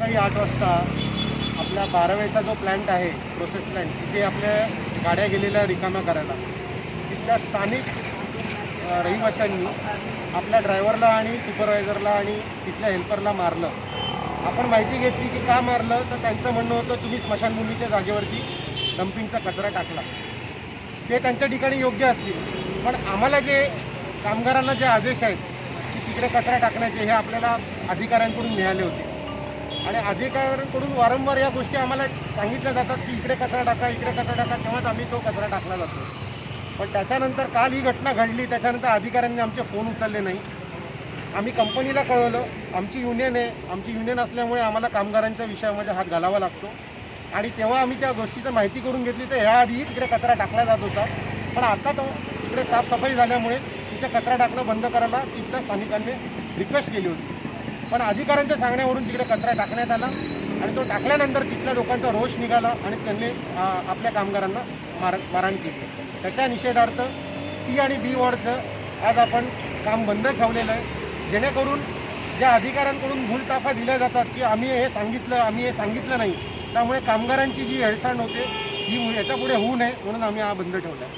सकाळी आठ वाजता आपल्या बारावेचा जो प्लॅन्ट आहे प्रोसेस प्लॅन्ट तिथे आपल्या गाड्या गेलेल्या रिकाम्या करायला. तिथल्या स्थानिक रहिवाशांनी आपल्या ड्रायव्हरला आणि सुपरवायझरला आणि तिथल्या हेल्परला मारलं. आपण माहिती घेतली की का मारलं? तर त्यांचं म्हणणं होतं तुम्ही स्मशानभूमीच्या जागेवरती डम्पिंगचा कचरा टाकला. ते त्यांच्या ठिकाणी योग्य असतील. पण आम्हाला जे कामगारांना जे आदेश आहेत की तिकडे कचरा टाकण्याचे हे आपल्याला अधिकाऱ्यांकडून मिळाले होते. आणि अधिकाऱ्यांकडून वारंवार या गोष्टी आम्हाला सांगितल्या जातात की इकडे कचरा टाका इकडे कचरा टाका तेव्हाच आम्ही तो कचरा टाकला जातो. पण त्याच्यानंतर काल ही घटना घडली त्याच्यानंतर अधिकाऱ्यांनी आमचे फोन उचलले नाही. आम्ही कंपनीला कळवलं आमची युनियन आहे आमची युनियन असल्यामुळे आम्हाला कामगारांच्या विषयामध्ये हात घालावा लागतो. आणि तेव्हा आम्ही त्या गोष्टीचं माहिती करून घेतली तर ह्याआधी तिकडे कचरा टाकला जात होता. पण आता तो तिकडे साफसफाई झाल्यामुळे तिथे कचरा टाकणं बंद करायला तिथल्या स्थानिकांनी रिक्वेस्ट केली होती. पण अधिकाऱ्यांच्या सांगण्यावरून तिकडे कचरा टाकण्यात आला आणि तो टाकल्यानंतर तिथल्या लोकांचा रोष निघाला आणि त्यांनी आपल्या कामगारांना मार मारहाण केली. त्याच्या निषेधार्थ सी आणि बी वॉर्डचं आज आपण काम बंद ठेवलेलं आहे. जेणेकरून ज्या अधिकाऱ्यांकडून भूलताफा दिल्या जातात की आम्ही हे सांगितलं आम्ही हे सांगितलं नाही त्यामुळे कामगारांची जी हेळसांड होते ही याच्यापुढे होऊ नये म्हणून आम्ही हा बंद ठेवला आहे.